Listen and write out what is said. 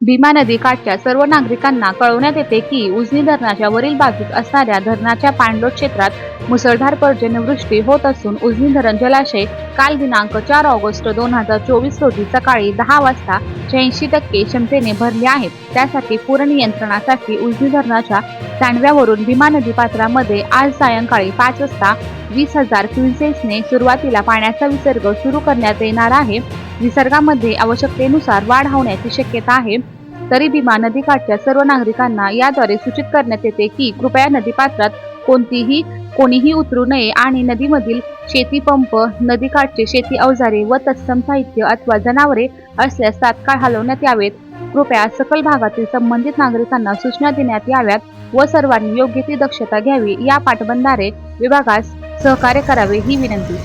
भीमा नदी काठच्या सर्व नागरिकांना कळवण्यात येते की उजनी धरणाच्या वरील बाजूस असणाऱ्या धरणाच्या पाणलोट क्षेत्रात मुसळधार पर्जन्यवृष्टी होत असून उजनी धरण जलाशय काल दिनांक चार ऑगस्ट दोन हजार चोवीस रोजी सकाळी दहा वाजता शहाऐंशी टक्के क्षमतेने भरले आहेत. त्यासाठी पूर नियंत्रणासाठी उजनी धरणाच्या सांडव्यावरून भीमा नदी पात्रामध्ये आज सायंकाळी पाच वाजता वीस हजार क्युसेक्सने सुरुवातीला पाण्याचा विसर्ग सुरू करण्यात येणार आहे. निसर्गामध्ये आवश्यकतेनुसार वाढ होण्याची शक्यता आहे. तरी भीमा नदीकाठच्या सर्व नागरिकांना याद्वारे सूचित करण्यात येते की कृपया नदीपात्रात कोणतीही कोणीही उतरू नये आणि नदीमधील शेती पंप नदीकाठचे शेती अवजारे व तत्सम साहित्य अथवा जनावरे असल्यास तात्काळ हलवण्यात यावेत. कृपया सकल भागातील संबंधित नागरिकांना सूचना देण्यात याव्यात व सर्वांनी योग्य ती दक्षता घ्यावी. या पाटबंधारे विभागास सहकार्य करावे ही विनंती.